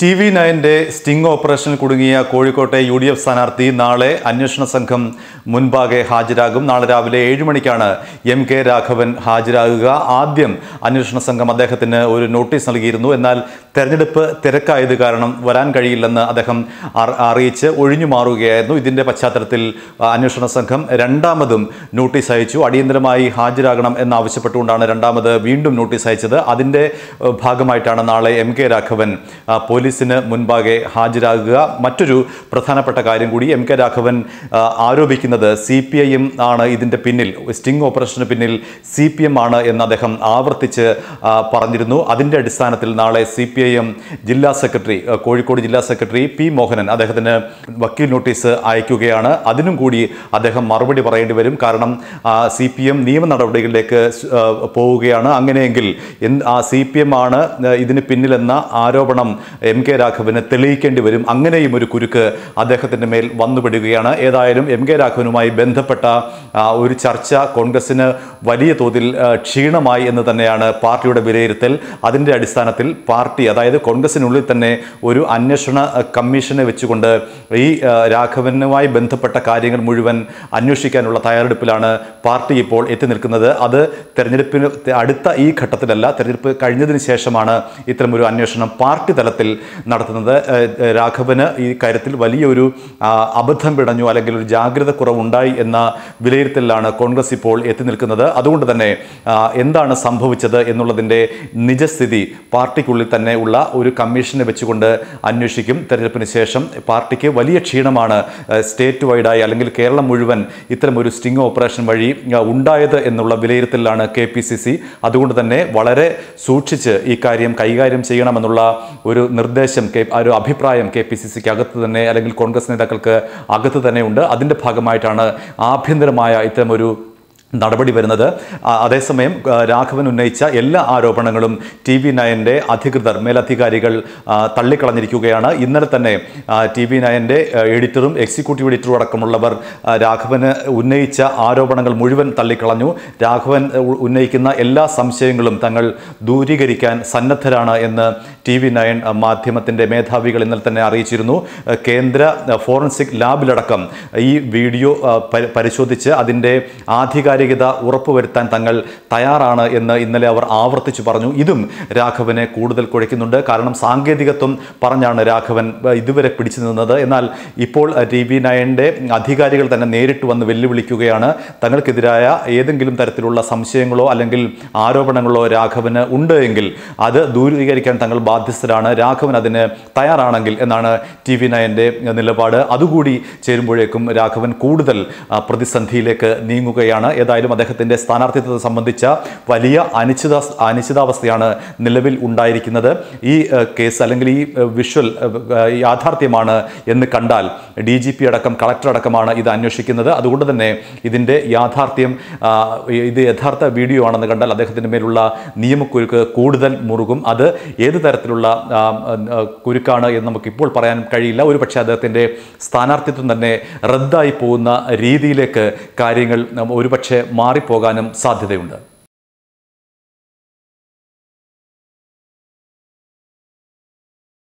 T V നയന്റെ sting ഓപ്പറേഷനിൽ കുടുങ്ങിയ കോഴിക്കോട്ടെ യു ഡി എഫ് സ്ഥാനാർത്ഥി നാളെ അന്വേഷണ സംഘം മുൻപാകെ ഹാജരാകും. നാളെ രാവിലെ ഏഴ് മണിക്കാണ് എം കെ രാഘവൻ ഹാജരാകുക. ആദ്യം അന്വേഷണ സംഘം അദ്ദേഹത്തിന് ഒരു നോട്ടീസ് നൽകിയിരുന്നു. എന്നാൽ തെരഞ്ഞെടുപ്പ് തിരക്കായത് കാരണം വരാൻ കഴിയില്ലെന്ന് അദ്ദേഹം അറിയിച്ച് ഒഴിഞ്ഞു മാറുകയായിരുന്നു. ഇതിന്റെ പശ്ചാത്തലത്തിൽ അന്വേഷണ സംഘം രണ്ടാമതും നോട്ടീസ് അയച്ചു. അടിയന്തരമായി ഹാജരാകണം എന്നാവശ്യപ്പെട്ടുകൊണ്ടാണ് രണ്ടാമത് വീണ്ടും നോട്ടീസ് അയച്ചത്. അതിന്റെ ഭാഗമായിട്ടാണ് നാളെ എം കെ രാഘവൻ ആ, പോലീസിന് മുൻപാകെ ഹാജരാകുക. മറ്റൊരു പ്രധാനപ്പെട്ട കാര്യം കൂടി എം കെ രാഘവൻ ആരോപിക്കുന്നത് സി പി ഐ ആണ് ഇതിന്റെ പിന്നിൽ സ്റ്റിംഗ് ഓപ്പറേഷന് പിന്നിൽ സി പി എം ആണ് എന്ന് അദ്ദേഹം ആവർത്തിച്ച് പറഞ്ഞിരുന്നു. അതിന്റെ അടിസ്ഥാനത്തിൽ നാളെ സി പി ഐ എം ജില്ലാ സെക്രട്ടറി കോഴിക്കോട് ജില്ലാ സെക്രട്ടറി പി മോഹനൻ അദ്ദേഹത്തിന് വക്കീൽ നോട്ടീസ് അയക്കുകയാണ്. അതിനും കൂടി അദ്ദേഹം മറുപടി പറയേണ്ടി വരും. കാരണം സി പി എം നിയമ നടപടികളിലേക്ക് പോവുകയാണ്. അങ്ങനെയെങ്കിൽ ആ സി പി എം ആണ് ഇതിന് പിന്നിലെന്ന ആരോപണം എം കെ രാഘവന് തെളിയിക്കേണ്ടി വരും. അങ്ങനെയും ഒരു കുരുക്ക് അദ്ദേഹത്തിന്റെ മേൽ വന്നുപെടുകയാണ്. ഏതായാലും എം കെ രാഘവനുമായി ബന്ധപ്പെട്ട ഒരു ചർച്ച കോൺഗ്രസിന് വലിയ തോതിൽ ക്ഷീണമായി എന്ന് തന്നെയാണ് പാർട്ടിയുടെ വിലയിരുത്തൽ. അതിന്റെ അടിസ്ഥാനത്തിൽ പാർട്ടി അതായത് കോൺഗ്രസിനുള്ളിൽ തന്നെ ഒരു അന്വേഷണ കമ്മീഷനെ വെച്ചുകൊണ്ട് ഈ രാഘവനുമായി ബന്ധപ്പെട്ട കാര്യങ്ങൾ മുഴുവൻ അന്വേഷിക്കാനുള്ള തയ്യാറെടുപ്പിലാണ് പാർട്ടി ഇപ്പോൾ എത്തി നിൽക്കുന്നത്. അത് തെരഞ്ഞെടുപ്പിന് അടുത്ത ഈ ഘട്ടത്തിലല്ല തെരഞ്ഞെടുപ്പ് കഴിഞ്ഞതിന് ശേഷമാണ് ഇത്തരമൊരു അന്വേഷണം പാർട്ടി തലത്തിൽ നടത്തുന്നത്. രാഘവന് ഈ കാര്യത്തിൽ വലിയൊരു അബദ്ധം പിടഞ്ഞു അല്ലെങ്കിൽ ഒരു ജാഗ്രത കുറവുണ്ടായി എന്ന വിലയിരുത്തലിലാണ് കോൺഗ്രസ് ഇപ്പോൾ എത്തി നിൽക്കുന്നത്. അതുകൊണ്ട് തന്നെ എന്താണ് സംഭവിച്ചത് എന്നുള്ളതിന്റെ നിജസ്ഥിതി പാർട്ടിക്കുള്ളിൽ തന്നെ ഉള്ള ഒരു കമ്മീഷനെ വെച്ചുകൊണ്ട് അന്വേഷിക്കും. തെരഞ്ഞെടുപ്പിന് ശേഷം പാർട്ടിക്ക് വലിയ ക്ഷീണമാണ് സ്റ്റേറ്റ് വൈഡായി അല്ലെങ്കിൽ കേരളം മുഴുവൻ ഇത്തരമൊരു സ്റ്റിംഗ് ഓപ്പറേഷൻ വഴി ഉണ്ടായത് എന്നുള്ള വിലയിരുത്തലിലാണ് കെ പി സി സി. അതുകൊണ്ട് തന്നെ വളരെ സൂക്ഷിച്ച് ഈ കാര്യം കൈകാര്യം ചെയ്യണമെന്നുള്ള ഒരു നിർദ്ദേശം കെ ആ ഒരു അഭിപ്രായം കെ പി സി സിക്ക് അകത്ത് തന്നെ അല്ലെങ്കിൽ കോൺഗ്രസ് നേതാക്കൾക്ക് അകത്ത് തന്നെ ഉണ്ട്. അതിന്റെ ഭാഗമായിട്ടാണ് ആഭ്യന്തരമായ ഇത്തരമൊരു നടപടി വരുന്നത്. അതേസമയം രാഘവൻ ഉന്നയിച്ച എല്ലാ ആരോപണങ്ങളും ടി വി നയന്റെ അധികൃതർ മേലധികാരികൾ തള്ളിക്കളഞ്ഞിരിക്കുകയാണ്. ഇന്നലെ തന്നെ ടി വി നയന്റെ എഡിറ്ററും എക്സിക്യൂട്ടീവ് എഡിറ്ററും അടക്കമുള്ളവർ രാഘവന് ഉന്നയിച്ച ആരോപണങ്ങൾ മുഴുവൻ തള്ളിക്കളഞ്ഞു. രാഘവൻ ഉന്നയിക്കുന്ന എല്ലാ സംശയങ്ങളും തങ്ങൾ ദൂരീകരിക്കാൻ സന്നദ്ധരാണ് എന്ന് ടി വി നയൻ മാധ്യമത്തിന്റെ മേധാവികൾ ഇന്നലെ തന്നെ അറിയിച്ചിരുന്നു. കേന്ദ്ര ഫോറൻസിക് ലാബിലടക്കം ഈ വീഡിയോ പരിശോധിച്ച് അതിന്റെ ആധികാരികത ഉറപ്പുവരുത്താൻ തങ്ങൾ തയ്യാറാണ് എന്ന് ഇന്നലെ അവർ ആവർത്തിച്ചു പറഞ്ഞു. ഇതും രാഘവനെ കൂടുതൽ കുഴയ്ക്കുന്നുണ്ട്. കാരണം സാങ്കേതികത്വം പറഞ്ഞാണ് രാഘവൻ ഇതുവരെ പിടിച്ചു നിന്നത്. എന്നാൽ ഇപ്പോൾ ടി വി നയന്റെ അധികാരികൾ തന്നെ നേരിട്ട് വന്ന് വെല്ലുവിളിക്കുകയാണ്. തങ്ങൾക്കെതിരായ ഏതെങ്കിലും തരത്തിലുള്ള സംശയങ്ങളോ അല്ലെങ്കിൽ ആരോപണങ്ങളോ രാഘവന് ഉണ്ട് എങ്കിൽ അത് ദൂരീകരിക്കാൻ തങ്ങൾ ബാധ്യസ്ഥരാണ്. രാഘവൻ അതിന് തയ്യാറാണെങ്കിൽ എന്നാണ് ടി വി നയന്റെ നിലപാട്. അതുകൂടി ചേരുമ്പോഴേക്കും രാഘവൻ കൂടുതൽ പ്രതിസന്ധിയിലേക്ക് നീങ്ങുകയാണ്. ഏതായാലും അദ്ദേഹത്തിന്റെ സ്ഥാനാർത്ഥിത്വത്തെ സംബന്ധിച്ച വലിയ അനിശ്ചിത അനിശ്ചിതാവസ്ഥയാണ് നിലവിൽ ഉണ്ടായിരിക്കുന്നത്. ഈ കേസ് അല്ലെങ്കിൽ ഈ വിഷ്വൽ യാഥാർത്ഥ്യമാണ് എന്ന് കണ്ടാൽ ഡി ജി പി അടക്കം കളക്ടർ അടക്കമാണ് ഇത് അന്വേഷിക്കുന്നത്. അതുകൊണ്ട് തന്നെ ഇതിന്റെ യാഥാർത്ഥ്യം ഇത് യഥാർത്ഥ വീഡിയോ ആണെന്ന് കണ്ടാൽ അദ്ദേഹത്തിന്റെ മേലുള്ള നിയമക്കുരുക്ക് കൂടുതൽ മുറുകും. അത് ഏത് തരത്തിലുള്ള കുരുക്കാണ് എന്ന് നമുക്കിപ്പോൾ പറയാൻ കഴിയില്ല. ഒരു പക്ഷേ അദ്ദേഹത്തിന്റെ സ്ഥാനാർത്ഥിത്വം തന്നെ റദ്ദായി പോകുന്ന രീതിയിലേക്ക് കാര്യങ്ങൾ ഒരുപക്ഷെ മാറിപ്പോകാനും സാധ്യതയുണ്ട്.